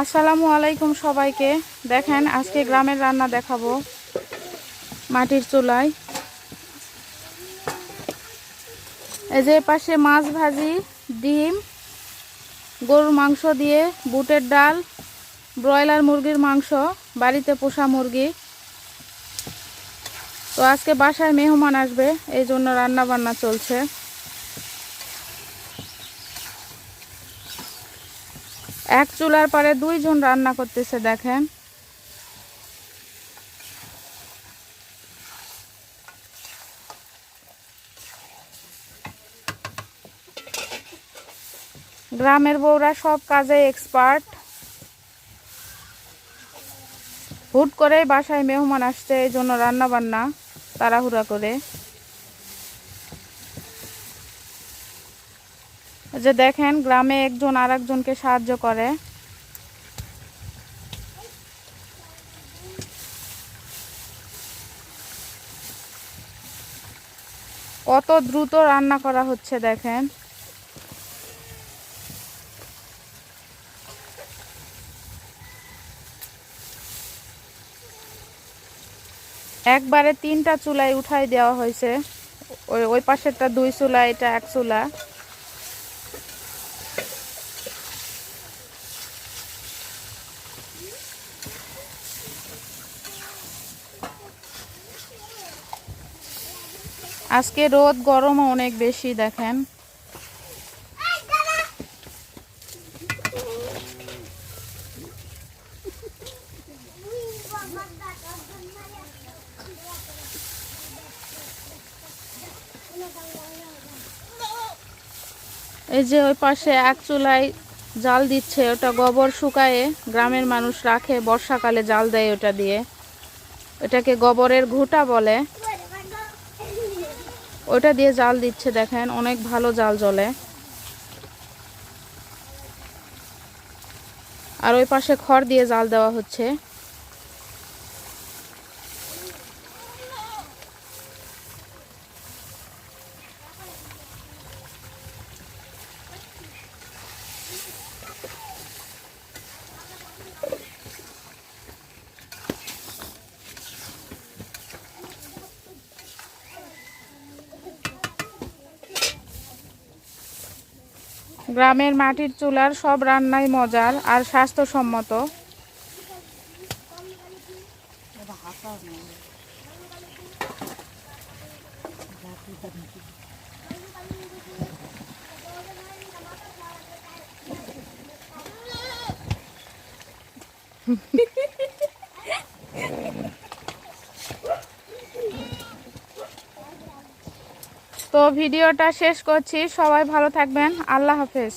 আসসালামু আলাইকুম সবাইকে। দেখেন, আজকে গ্রামের রান্না দেখাবো মাটির চুলায়। এই যে পাশে মাছ ভাজি, ডিম, গরুর মাংস দিয়ে বুটের ডাল, ব্রয়লার মুরগির মাংস, বাড়িতে পোষা মুরগি। তো আজকে বাসায় মেহমান আসবে, এই জন্য রান্না বান্না চলছে। এক চুলার পরে দুইজন রান্না করতেছে, দেখেন। গ্রামের বউরা সব কাজে এক্সপার্ট হুট করে বাসায় মেহমান আসছে, এই জন্য রান্না বান্না তাড়াহুড়া করে। যে দেখেন, গ্রামে একজন আর একজনকে সাহায্য করে। কত দ্রুত রান্না করা হচ্ছে, দেখেন। একবারে তিনটা চুলায় উঠাই দেওয়া হয়েছে। ওই ওই পাশেরটা দুই চুলা, এটা এক চুলা। আজকে রোদ গরমও অনেক বেশি দেখেন। এই যে ওই পাশে এক চুলায় জাল দিচ্ছে, ওটা গোবর শুকায়ে গ্রামের মানুষ রাখে, বর্ষাকালে জাল দেয় ওটা দিয়ে। এটাকে গোবরের ঘুটা বলে। ওটা দিয়ে জাল দিচ্ছে, দেখেন, অনেক ভালো জাল জ্বলে। আর ওই পাশে খড় দিয়ে জাল দেওয়া হচ্ছে। গ্রামের মাটির চুলার সব রান্নাই মজার আর স্বাস্থ্যসম্মত। তো ভিডিওটা শেষ করছি। সবাই ভালো থাকবেন। আল্লাহ হাফেজ।